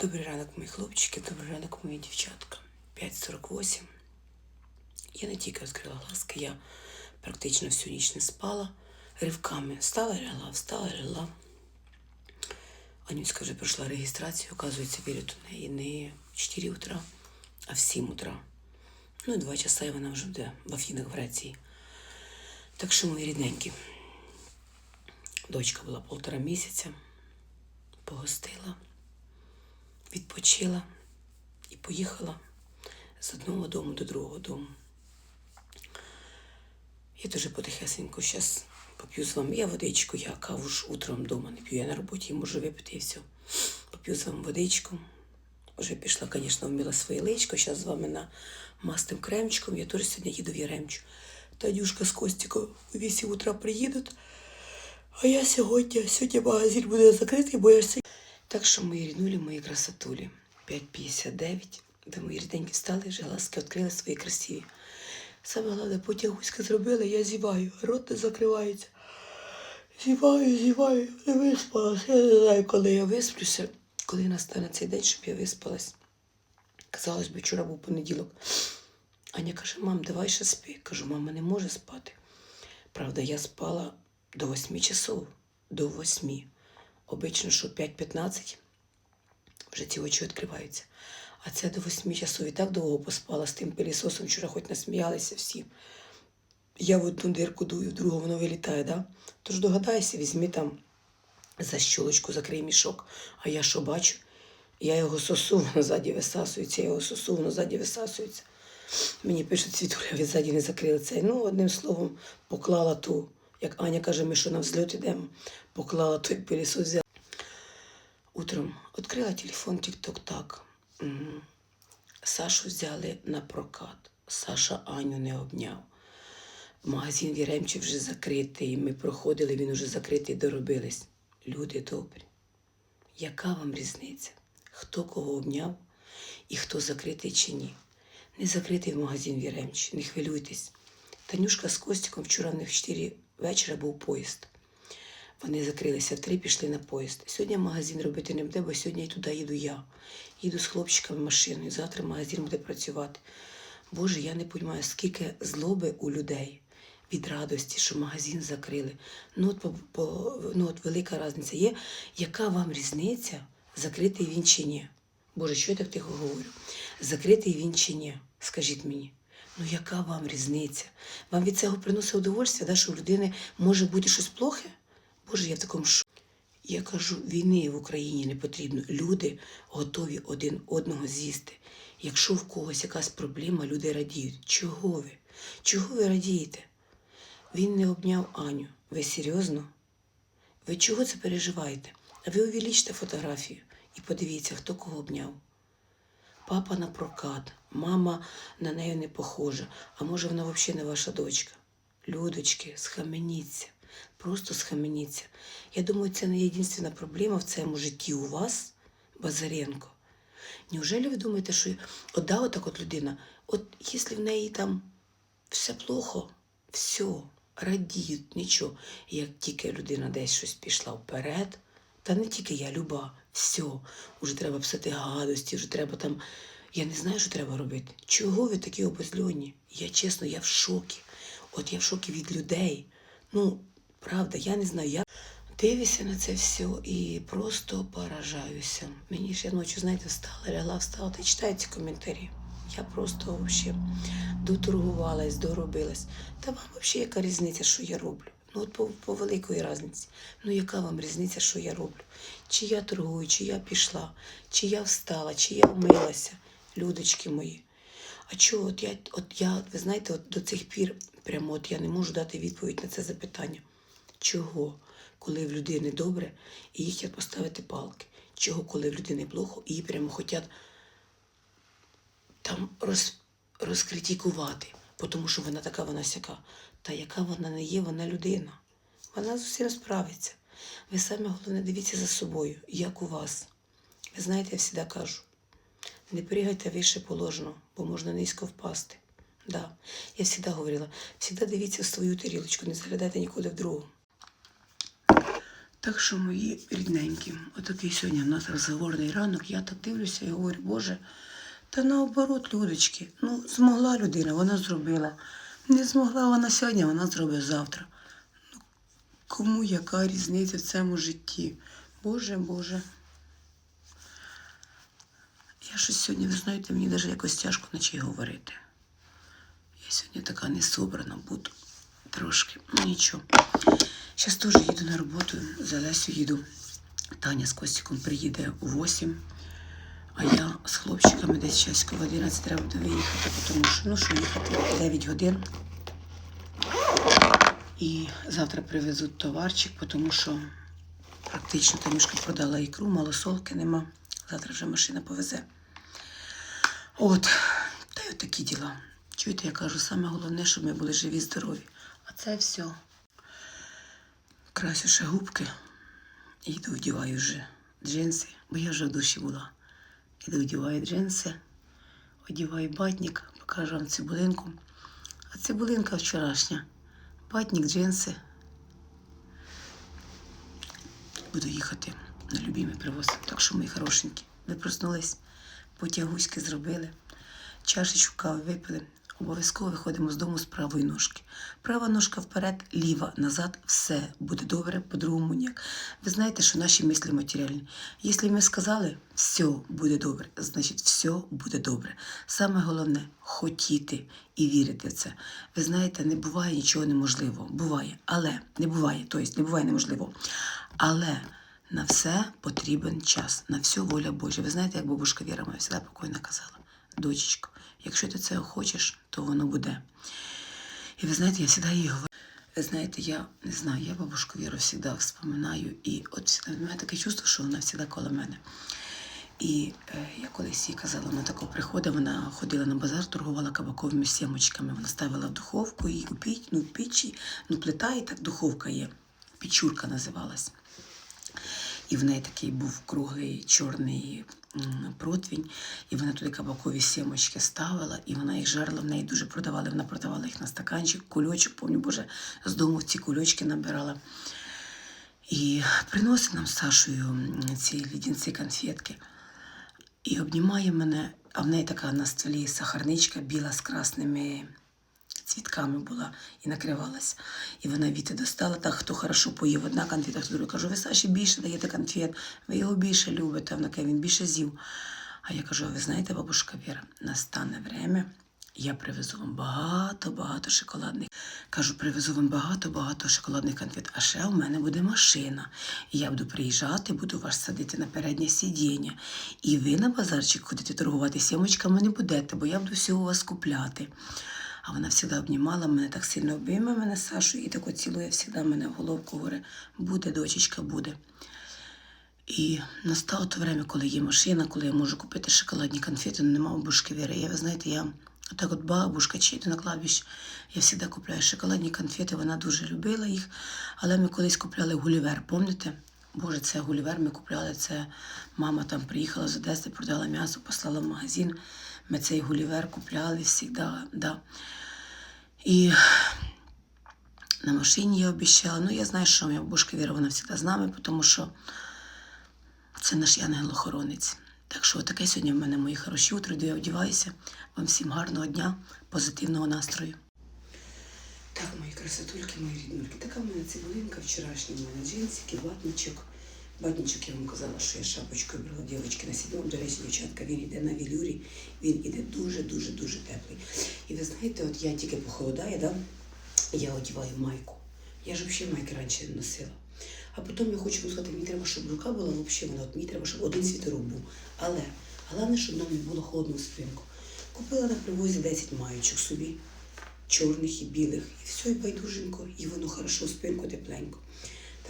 Добрий ранок, мої хлопчики, добрий ранок, мої дівчатка. 5.48. Я не тільки відкрила глазки, я практично всю ніч не спала. Ривками встала, лягла, встала, лягла. Анюська вже пройшла реєстрацію, оказується, вірять у неї не 4 утра, а в 7 утра. Ну і два часа і вона вже буде в Афінах в Греції. Так що, мої рідненькі, дочка була полтора місяця, погостила відпочила і поїхала з одного дому до другого дому. Я дуже потихесенько зараз поп'ю з вами. Я водичку, я каву ж утром вдома не п'ю, я на роботі можу випити і все. Поп'ю з вами водичку. Вже пішла, звісно, вміла своє личко. Зараз з вами на мастим кремчиком. Я теж сьогодні їду в Яремчу. Тадюшка з Костіком у 8 утра приїдуть. А я сьогодні, сьогодні магазин буде закритий, бо я сьогодні так що мої ріднулі, мої красотулі. 5.59. Ви мої ріденькі встали, вже глазки відкрили свої красиві. Саме головне, потягуська зробила, я зіваю, рот не закривається. Зіваю, зіваю, не виспалась. Я не знаю, коли я висплюся, коли настане цей день, щоб я виспалась. Казалось би, вчора був понеділок. Аня каже, мам, давай ще спи. Кажу, мама не може спати. Правда, я спала до 8 часов, до 8. Обично, що 5-15 вже ці очі відкриваються. А це до 8 часов і так довго поспала з тим пилісосом, вчора хоч насміялися всі. Я в одну дирку дую, в другу воно вилітає, да? Тож догадайся, візьми там за щолочку, закрий мішок. А я що бачу? Я його сосу, воно ззаді висасується, я його сосу, воно ззаді висасується. Мені пишуть світуля, ви ззаді не закрили цей. Ну, одним словом, поклала ту, як Аня каже, ми що на взльот ідемо, поклала той пилісос, взяла. Утром відкрила телефон TikTok так. М, Сашу взяли на прокат. Саша Аню не обняв. Магазин в Яремчі вже закритий. Ми проходили, він уже закритий, доробились. Люди добрі. Яка вам різниця? Хто кого обняв і хто закритий чи ні? Не закритий магазин в Яремчі, не хвилюйтесь. Танюшка з Костіком вчора в них в 4 вечора був поїзд. Вони закрилися в три, пішли на поїзд. Сьогодні магазин робити не буде, бо сьогодні і туди їду я. Їду з хлопчиками машиною. Завтра магазин буде працювати. Боже, я не розумію, скільки злоби у людей від радості, що магазин закрили. Ну, от, по, по, ну, от велика різниця є. Яка вам різниця, закритий він чи ні? Боже, що я так тихо говорю? Закритий він чи ні? Скажіть мені. Ну, яка вам різниця? Вам від цього приносить удовольствие, да, що у людини може бути щось плохе? Боже, я в такому шоці. Я кажу, війни в Україні не потрібно. Люди готові один одного з'їсти. Якщо в когось якась проблема, люди радіють. Чого ви? Чого ви радієте? Він не обняв Аню. Ви серйозно? Ви чого це переживаєте? Ви увеличте фотографію і подивіться, хто кого обняв. Папа на прокат, мама на неї не похожа, а може вона взагалі не ваша дочка. Людочки, схаменіться, просто схаменіться. Я думаю, це не єдина проблема в цьому житті у вас, Базаренко. Неужели ви думаєте, що от да, отак от людина, от якщо в неї там все плохо, все, радіють, нічого. Як тільки людина десь щось пішла вперед, та не тільки я, люба, все, вже треба писати гадості, вже треба там. Я не знаю, що треба робити. Чого ви такі обозльоні? Я чесно, я в шокі. От я в шокі від людей. Ну, правда, я не знаю. Я дивлюся на це все і просто поражаюся. Мені я ночі, знаєте, встала, лягла, встала та читаю ці коментарі. Я просто взагалі доторгувалась, доробилась. Та вам взагалі яка різниця, що я роблю? Ну, от по, по великої різниці. Ну, яка вам різниця, що я роблю? Чи я торгую, чи я пішла, чи я встала, чи я вмилася, людочки мої. А чого, от я, от я, ви знаєте, от до цих пір прямо от я не можу дати відповідь на це запитання. Чого, коли в людини добре, і їх хочуть поставити палки? Чого, коли в людини плохо, і її прямо хочуть там роз, розкритикувати, тому що вона така, вона сяка. Та яка вона не є, вона людина. Вона з усім справиться. Ви саме головне дивіться за собою, як у вас. Ви знаєте, я завжди кажу, не пригайте вище положено, бо можна низько впасти. Да. Я завжди говорила, завжди дивіться в свою тарілочку, не заглядайте нікуди в другу. Так що, мої рідненькі, отакий сьогодні у нас розговорний ранок. Я так дивлюся і говорю, Боже, та наоборот, людочки, ну змогла людина, вона зробила. Не змогла вона сьогодні, вона зробить завтра. Ну, кому яка різниця в цьому житті? Боже, Боже. Я щось сьогодні, ви знаєте, мені навіть якось тяжко й говорити. Я сьогодні така несобрана буду трошки. Ну нічого. Зараз теж їду на роботу, за Лесю їду. Таня з Костіком приїде у 8, а я з хлопчиками десь часько в 11 треба буде виїхати, тому що, ну що їхати 9 годин. І завтра привезуть товарчик, тому що практично Танюшка продала ікру, малосолки нема. Завтра вже машина повезе. От, та й такі діла. Чуєте, я кажу, саме головне, щоб ми були живі, здорові. А це все. Красю ще губки. І йду вдіваю вже джинси, бо я вже в душі була. Іду вдіваю джинси, одіваю батник, покажу вам цибулинку. А цибулинка вчорашня. Батник, джинси. Буду їхати на любимий привоз. Так що, мої хорошенькі, ви проснулись, потягуськи зробили, чашечку кави випили. Обов'язково виходимо з дому з правої ножки. Права ножка вперед, ліва назад, все буде добре, по-другому ніяк. Ви знаєте, що наші мислі матеріальні. Якщо ми сказали, все буде добре, значить все буде добре. Саме головне хотіти і вірити в це. Ви знаєте, не буває нічого неможливого. Буває, але не буває, тобто не буває неможливо. Але на все потрібен час, на все воля Божа. Ви знаєте, як бабушка Віра моя завжди покойно казала, дочечко, якщо ти це хочеш, то воно буде. І ви знаєте, я завжди їй говорю. Знаєте, я не знаю, я бабушку Віру завжди вспоминаю, і от в мене таке чувство, що вона завжди коло мене. І е, я колись їй казала, вона тако приходить, вона ходила на базар, торгувала кабаковими сімочками. Вона ставила в духовку і у ну, в печі, ну, плита і так духовка є. Печурка називалась. І в неї такий був круглий чорний м, противень, і вона туди кабакові сімочки ставила, і вона їх жарила, в неї дуже продавали. Вона продавала їх на стаканчик, кульочок, помню, боже, з дому ці кульочки набирала. І приносить нам Сашою ці лідінці конфетки. І обнімає мене, а в неї така на столі сахарничка біла з красними цвітками була і накривалась. І вона віти достала, так хто хорошо поїв одна конфета, хто друга. Кажу, ви Саші більше даєте конфет, ви його більше любите, вона каже, він більше з'їв. А я кажу, ви знаєте, бабушка Віра, настане время, я привезу вам багато-багато шоколадних. Кажу, привезу вам багато-багато шоколадних конфет. А ще у мене буде машина. І я буду приїжджати, буду вас садити на переднє сидіння. І ви на базарчик ходите торгувати сімочками не будете, бо я буду у вас купляти. А вона завжди обнімала мене, так сильно обійме мене Сашу і так цілує завжди мене в головку, говорить, буде, дочечка, буде. І настало то время, коли є машина, коли я можу купити шоколадні конфети, але нема бабушки Віри. Я, ви знаєте, я так от бабушка чи на кладбище, я завжди купляю шоколадні конфети, вона дуже любила їх. Але ми колись купляли гулівер, пам'ятаєте? Боже, це гулівер ми купляли. Це мама там приїхала з Одеси, продала м'ясо, послала в магазин. Ми цей гулівер купляли завжди. Да. І на машині я обіцяла. Ну, я знаю, що моя бабушка Віра, вона завжди з нами, тому що це наш ангел-охоронець. Так що таке сьогодні в мене мої хороші утро, де я одіваюся. Вам всім гарного дня, позитивного настрою. Так, мої красотульки, мої ріднульки. Така в мене цибулинка вчорашня, в мене джинсики, ватничок. Ватничок я вам казала, що я шапочкою брала дівчатки на сідом. До речі, дівчатка, він іде на вілюрі, він іде дуже-дуже-дуже теплий. І ви знаєте, от я тільки похолодає, да? я одіваю майку. Я ж взагалі майки раніше не носила. А потім я хочу вам сказати, мені треба, щоб рука була взагалі, вона, от мені треба, щоб один світерок був. Але головне, щоб нам не було холодного спинку. Купила на привозі 10 маючок собі, чорних і білих, і все, і байдуженько, і воно хорошо, спинку тепленько.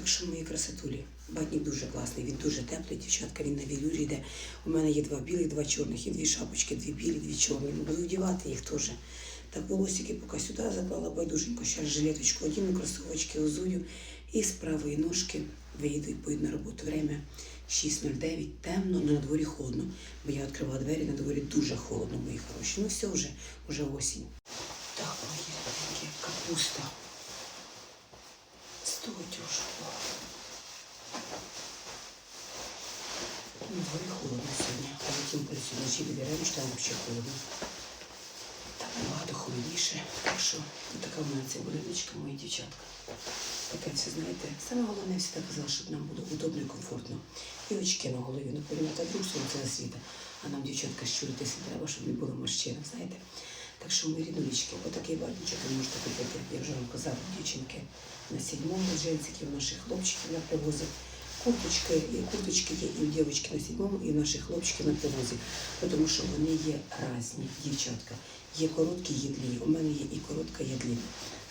Так що мої красотулі, батник дуже класний, він дуже теплий, дівчатка, він на вілюрі йде. У мене є два білих, два чорних, і дві шапочки, дві білі, дві чорні. Буду вдівати їх теж. Так волосики поки сюди заклала байдуженько, зараз жилеточку одіну, кросовочки озую. І з правої ножки виїду поїду на роботу. Время 6.09, темно, але на дворі холодно. Бо я відкривала двері, на дворі дуже холодно, мої хороші. Ну все вже, вже осінь. Так, мої капуста дуже тяжко. На холодно сьогодні, а потім плюс вночі вибираємо, що там взагалі холодно. Там набагато холодніше. Так що така в мене ця будиночка, мої дівчатка. Таке все, знаєте, саме головне все так казала, щоб нам було удобно і комфортно. І очки на голові. Ну, порівняти друг сонце на світа. А нам, дівчатка, щуритися треба, щоб не було морщинок, знаєте. Так що, мої ріднулічки, отакий ватничок ви можете купити, я вже вам казала, дівчинки, на сідьмому в наших хлопчиків на привозі. Курточки, курточки є і в дівчатки на сідьмому, і в наших хлопчиків на привозі. Тому що вони є різні, дівчатка. Є короткі, є длінні. У мене є і коротка, є длінна.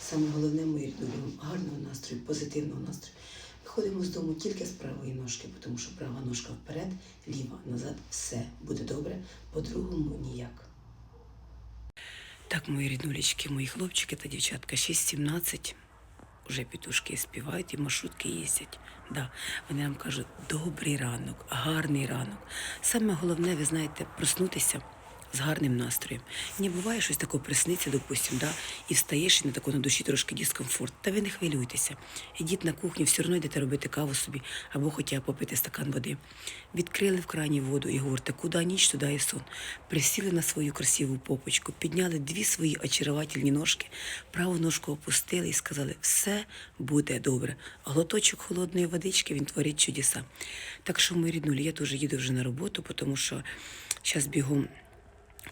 Саме головне, мої ріднулі, гарного настрою, позитивного настрою. Виходимо з дому тільки з правої ножки, тому що права ножка вперед, ліва назад, все буде добре, по-другому ніяк. Так, мої ріднулечки, мої хлопчики та дівчатка, 6-17, вже петушки співають і маршрутки їздять. Да, вони нам кажуть, добрий ранок, гарний ранок. Саме головне, ви знаєте, проснутися з гарним настроєм. Не буває щось таке присниться, допустим, да, і встаєш і на таку на душі трошки дискомфорт. Та ви не хвилюйтеся. Ідіть на кухню, все одно йдете робити каву собі або хоча б попити стакан води. Відкрили в крані воду і говорите, куди ніч, туди і сон. Присіли на свою красиву попочку, підняли дві свої очаровательні ножки, праву ножку опустили і сказали, все буде добре. Глоточок холодної водички він творить чудеса. Так що, мої ріднулі, я теж їду вже на роботу, тому що зараз бігом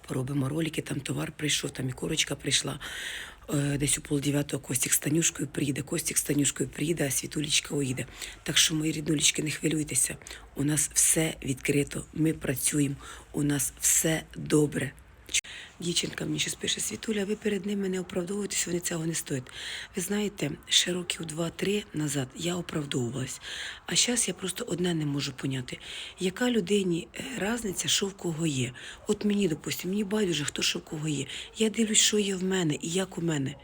поробимо ролики, там товар прийшов, там і корочка прийшла. Е, Десь у полдев'ятого Костік з Танюшкою приїде, Костік з Танюшкою приїде, а Світулечка уїде. Так що, мої ріднулічки, не хвилюйтеся. У нас все відкрито, ми працюємо, у нас все добре. Дівчинка мені щось пише, Світуля, ви перед ними не оправдовуєтесь, вони цього не стоять. Ви знаєте, ще років два-три назад я оправдовувалась, а зараз я просто одне не можу поняти, яка людині е, разниця, що в кого є. От мені, допустимо, мені байдуже, хто що в кого є. Я дивлюсь, що є в мене і як у мене.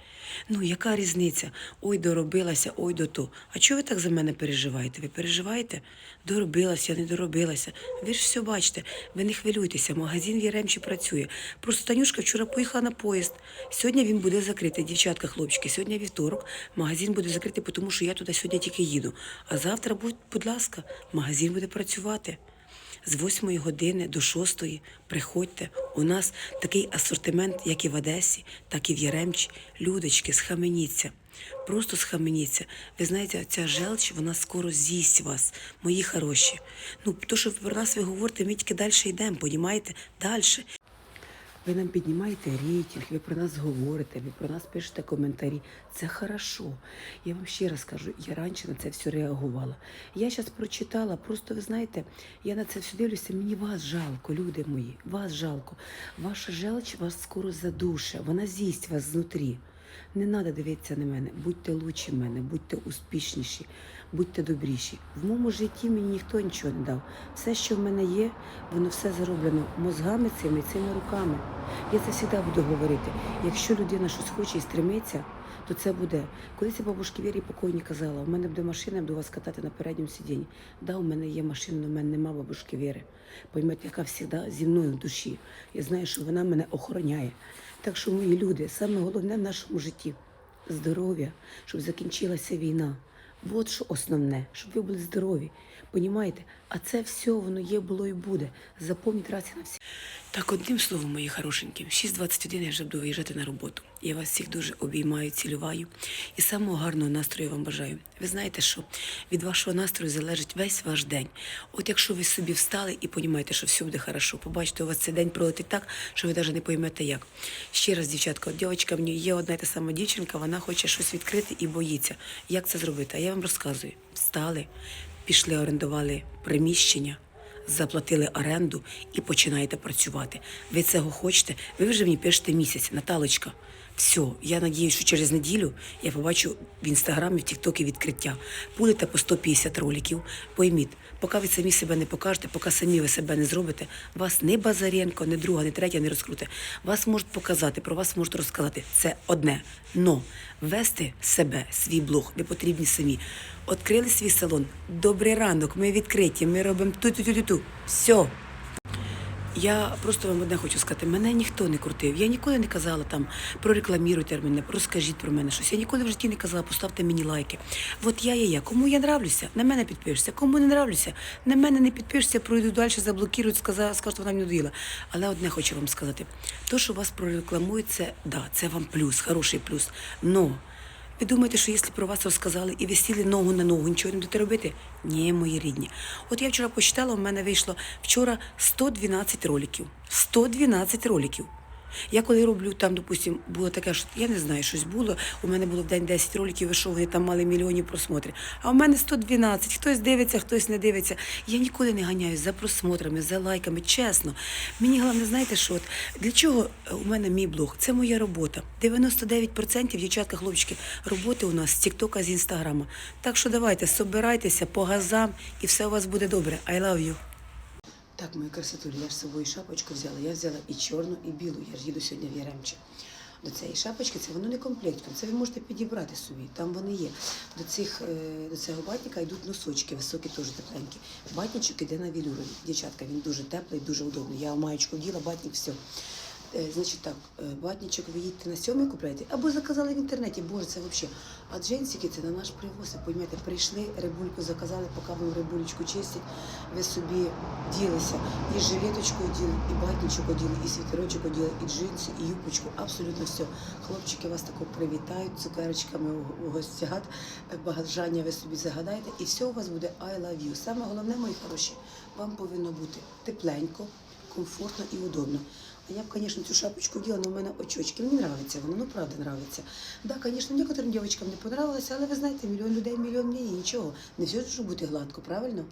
Ну, яка різниця? Ой, доробилася, ой, до то. А чого ви так за мене переживаєте? Ви переживаєте? Доробилася, не доробилася. Ви ж все бачите, ви не хвилюйтеся, магазин в Яремчі працює. Просто Танюшка вчора поїхала на поїзд. Сьогодні він буде закритий, дівчатка, хлопчики. Сьогодні вівторок, магазин буде закритий, тому що я туди сьогодні тільки їду. А завтра, будь, будь ласка, магазин буде працювати. З 8 години до 6 приходьте. У нас такий асортимент, як і в Одесі, так і в Яремчі. Людочки, схаменіться. Просто схаменіться. Ви знаєте, ця желч, вона скоро з'їсть вас, мої хороші. Ну, то, що про нас ви говорите, ми тільки далі йдемо, понімаєте? Далі. Ви нам піднімаєте рейтинг, ви про нас говорите, ви про нас пишете коментарі. Це хорошо. Я вам ще раз кажу, я раніше на це все реагувала. Я зараз прочитала, просто ви знаєте, я на це все дивлюся, мені вас жалко, люди мої, вас жалко. Ваша желч вас скоро задуше, вона з'їсть вас знутрі. Не треба дивитися на мене, будьте лучші мене, будьте успішніші, будьте добріші. В моєму житті мені ніхто нічого не дав. Все, що в мене є, воно все зароблено мозгами цими, цими руками. Я це завжди буду говорити. Якщо людина щось хоче і стремиться, то це буде. Колись я бабушки Вірі покойні казала, у мене буде машина, я буду вас катати на передньому сидінні. Да, у мене є машина, але в мене нема бабушки Віри. Поймете, яка завжди зі мною в душі. Я знаю, що вона мене охороняє. Так що, мої люди, саме головне в нашому житті здоров'я, щоб закінчилася війна. От що основне, щоб ви були здорові. Понімаєте? А це все воно є, було і буде. Запомніть раз і на всі. Так, одним словом, мої хорошенькі, в 6.21 я вже буду виїжджати на роботу. Я вас всіх дуже обіймаю, цілюваю і самого гарного настрою вам бажаю. Ви знаєте, що від вашого настрою залежить весь ваш день. От якщо ви собі встали і розумієте, що все буде хорошо, побачите, у вас цей день пролетить так, що ви навіть не поймете як. Ще раз, дівчатка, от дівчинка, мені є одна і та сама дівчинка, вона хоче щось відкрити і боїться. Як це зробити? А я вам розказую: встали, пішли, орендували приміщення заплатили оренду і починаєте працювати. Ви цього хочете? Ви вже мені пишете місяць, Наталочка. Все, я надіюсь, що через неділю я побачу в інстаграмі, в Тіктокі відкриття. Будете по 150 роликів. Пойміть, поки ви самі себе не покажете, поки самі ви себе не зробите, вас не Базаренко, не друга, не третя не розкрути. Вас можуть показати, про вас можуть розказати. Це одне. Но вести себе, свій блог, ви потрібні самі. Открили свій салон. Добрий ранок, ми відкриті, ми робимо ту-ту-ту-ту. Все. Я просто вам одне хочу сказати, мене ніхто не крутив. Я ніколи не казала там прорекламіруйте мене, розкажіть про мене щось. Я ніколи в житті не казала, поставте мені лайки. От я є я. Кому я нравлюся, на мене підпишешся. Кому не нравлюся, на мене не підпишешся, пройду далі, заблокують, сказа- скажуть, вона мені надоїла. Але одне хочу вам сказати: то, що вас прорекламують, це да, це вам плюс, хороший плюс. Но ви думаєте, що якщо про вас розказали і ви сіли ногу на ногу, нічого не будете робити? Ні, мої рідні. От я вчора почитала, у мене вийшло вчора 112 роликів. 112 роликів. Я коли роблю там, допустим, було таке, що я не знаю, щось було. У мене було в день 10 роликів, і що вони там мали мільйонів просмотрів. А у мене 112. Хтось дивиться, хтось не дивиться. Я ніколи не ганяюсь за просмотрами, за лайками. Чесно. Мені головне, знаєте, що от для чого е, у мене мій блог? Це моя робота. 99% дівчатка, хлопчики, роботи у нас з Тіктока, з Інстаграма. Так що давайте, собирайтеся по газам, і все у вас буде добре. I love you. Так, мої красотулі, я ж з собою шапочку взяла. Я взяла і чорну, і білу. Я ж їду сьогодні в Яремче. До цієї шапочки це воно не комплект, це ви можете підібрати собі. Там вони є. До цих е, до цього батніка йдуть носочки, високі, теж тепленькі. Батнічок іде на вілюрові. Дівчатка, він дуже теплий, дуже удобний. Я маючку діла, батник, все. Е, Значить так, е, батнічок ви їдете на сьомий купляєте, або заказали в інтернеті, боже, це взагалі. А джинсики це на наш привоз. Поймете, прийшли, рибульку заказали, поки вам рибулечку чистять, ви собі ділися. І жилеточку оділи, і батнічок оділи, і світерочок оділи, і джинси, і юбочку. Абсолютно все. Хлопчики вас тако привітають, цукерочками у- угостять, е, бажання ви собі загадаєте, і все у вас буде I love you. Саме головне, мої хороші, вам повинно бути тепленько, комфортно і удобно. Я б, звісно, цю шапочку діла, але в мене очочки. Мені подобається воно, ну правда подобається. Да, звісно, некоторим дівчатам не подобалося, але ви знаєте, мільйон людей, мільйон мені, нічого. Не все ж бути гладко, правильно?